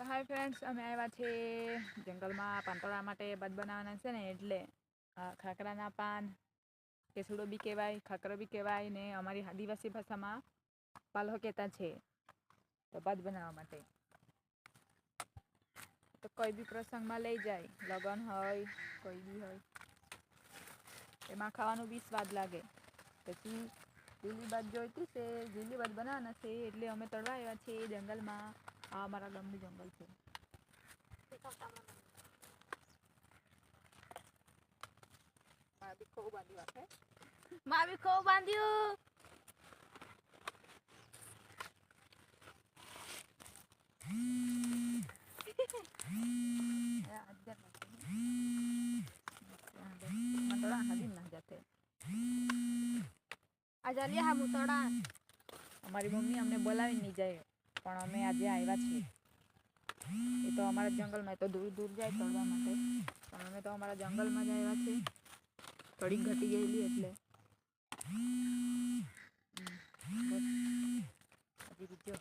તો hi friends, અમે આવ્યા છે જંગલમાં પાંતોળા માટે બધ બનાવવાના છે ને, એટલે ખાખરાના પાન, કેસુડો બી કહેવાય, ખાખરો બી કહેવાય ને અમારી આદિવાસી ભાષામાં પાલહો કહેતા છે. તો બધ બનાવવા માટે. તો કોઈ બી પ્રસંગમાં લઈ જાય, લગ્ન હોય, કોઈ બી હોય. એમાં ખાવાનું બી સ્વાદ લાગે. પછી લીલી બાદ જોઈતી છે, લીલી બાદ બનાવવાના છે, એટલે અમે તળવા આવ્યા છીએ જંગલમાં. આ અમારા ગામનું જંગલ છે. મા બી ખોવ બાંધ્યું. અમારી મમ્મી અમને બોલાવી નહીં જાય. પણ અમે આજે આવ્યા છીએ. એ તો અમારા જંગલમાં તો દૂર દૂર જાય તળવા માટે. પણ અમે તો અમારા જંગલમાં જ આવ્યા છીએ. થોડીક ઘટી ગયેલી એટલે. હજી બીજો.